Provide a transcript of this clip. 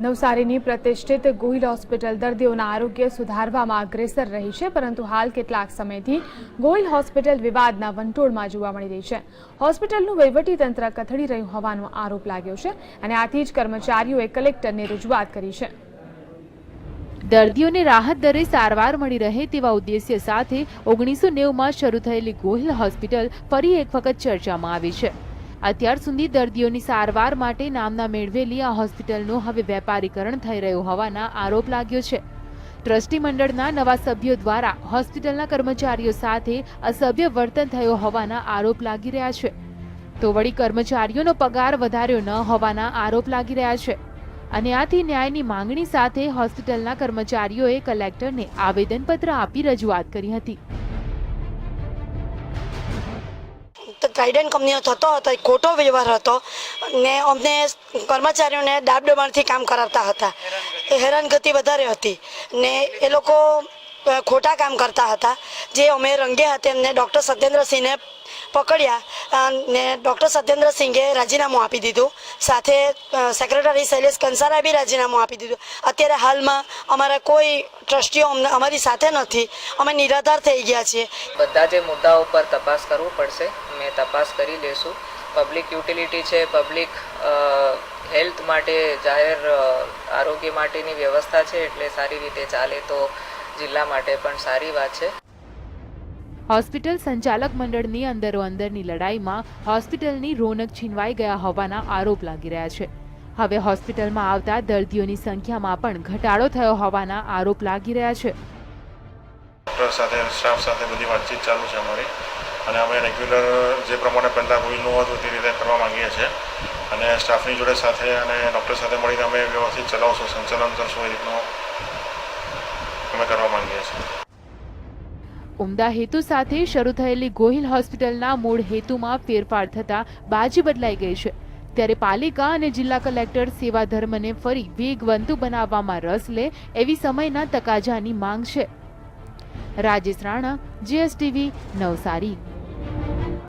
નવસારીની પ્રતિષ્ઠિત ગોહિલ હોસ્પિટલ દર્દીઓના આરોગ્ય સુધારવામાં અગ્રેસર રહી છે, પરંતુ હાલ કેટલાક સમયથી ગોહિલ હોસ્પિટલ વિવાદના વંટોળમાં જોવા મળી રહી છે. હોસ્પિટલનું વહીવટીતંત્ર કથળી રહ્યું હોવાનો આરોપ લાગ્યો છે અને આથી જ કર્મચારીઓએ કલેક્ટરને રજૂઆત કરી છે. દર્દીઓને રાહત દરે સારવાર મળી રહે તેવા ઉદ્દેશ્ય સાથે ઓગણીસો નેવુંમાં શરૂ થયેલી ગોહિલ હોસ્પિટલ ફરી એક વખત ચર્ચામાં આવી છે. અત્યાર સુધી દર્દીઓની સારવાર માટે નામના મેળવેલી આ હોસ્પિટલનું હવે વેપારીકરણ થઈ રહ્યું હોવાના આરોપ લાગ્યો છે. ટ્રસ્ટી મંડળના નવા સભ્યો દ્વારા હોસ્પિટલના કર્મચારીઓ સાથે અસભ્ય વર્તન થયો હોવાના આરોપ લાગી રહ્યા છે. તો વળી કર્મચારીઓનો પગાર વધાર્યો ન હોવાના આરોપ લાગી રહ્યા છે. અને આથી ન્યાયની માંગણી સાથે હોસ્પિટલના કર્મચારીઓએ કલેક્ટરને આવેદનપત્ર આપી રજૂઆત કરી હતી. ટ્રાઇડન્ટ કંપનીનો થતો હતો એ ખોટો વ્યવહાર હતો ને અમને કર્મચારીઓને દાબદબાણથી કામ કરાવતા હતા. એ હેરાનગતિ વધારે હતી ને એ લોકો ખોટા કામ કરતા હતા. જે અમે રંગે હાથે એમને ડૉક્ટર સત્યેન્દ્રસિંહને પકડ્યા અને ડૉક્ટર સત્યેન્દ્રસિંહે રાજીનામું આપી દીધું. સાથે સેક્રેટરી શૈલેષ કંસારાએ બી રાજીનામું આપી દીધું. અત્યારે હાલમાં અમારા કોઈ ટ્રસ્ટીઓ અમને અમારી સાથે નથી. અમે નિરાધાર થઈ ગયા છીએ. બધા જે મુદ્દાઓ પર તપાસ કરવું પડશે? તપાસ કરી લેશું પબ્લિક યુટિલિટી છે પબ્લિક હેલ્થ માટે જાહેર આરોગ્ય માટેની વ્યવસ્થા છે એટલે સારી રીતે ચાલે તો જિલ્લા માટે પણ સારી વાત છે. હોસ્પિટલ સંચાલક મંડળની અંદરો અંદરની લડાઈમાં હોસ્પિટલની રોનક છીનવાઈ ગયા હોવાના આરોપ લાગી રહ્યા છે. હવે હોસ્પિટલમાં આવતા દર્દીઓની સંખ્યામાં પણ ઘટાડો થયો હોવાના આરોપ લાગી રહ્યા છે. ડૉક્ટર સાથે સ્ટાફ સાથે બધી વાતચીત ચાલુ છે અમારી. અને અમે રેગ્યુલર જે પ્રમાણે પહેલાં કોઈનું હતું તે રીતે કરવા માગીએ છીએ. અને સ્ટાફની જોડે સાથે અને ડૉક્ટર સાથે મળીને અમે વ્યવસ્થિત ચલાવશું, સંચાલન કરશું એ રીતનું અમે કરવા માગીએ છીએ. ઉમદા હેતુ સાથે શરૂ થયેલી ગોહિલ હોસ્પિટલના મૂળ હેતુમાં ફેરફાર થતા બાજી બદલાઈ ગઈ છે. ત્યારે પાલિકા અને જિલ્લા કલેક્ટર સેવા ધર્મને ફરી વેગવંતુ બનાવવામાં રસ લે એવી સમયના તકાજાની માંગ છે. રાજેશ રાણા, જીએસટીવી, નવસારી.